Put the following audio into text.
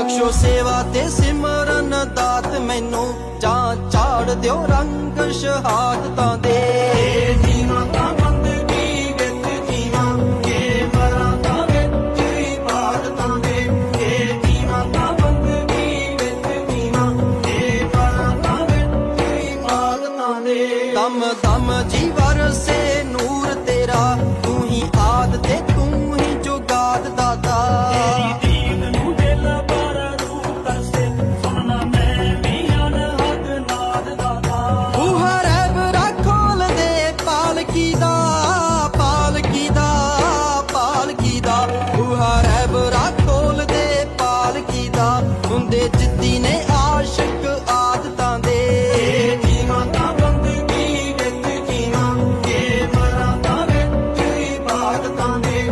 ਬਖਸ਼ੋ ਸੇਵਾ ਤੇ ਸਿਮਰਨ ਦਾਤ ਮੈਨੂੰ। ਜਾਂ ਝਾੜ ਦਿਓ ਰੰਗ ਸ਼ਹਾਦਤਾਂ ਦੇ। ਦੇ। ਤੇਰਾ ਤੂੰ ਹੀ ਆਦ ਤੇ ਦੇ ਜਿੱਦੀ ਨੇ ਆਸ਼ਿਕ ਆਦਤਾਂ ਦੇ। ਬੰਦਗੀ ਵਿੱਚ ਜੀਵਾਂ। ਕੇ ਮਰਾਂ ਤਾਂ ਵਿੱਚ ਇਬਾਦਤਾਂ ਦੇ।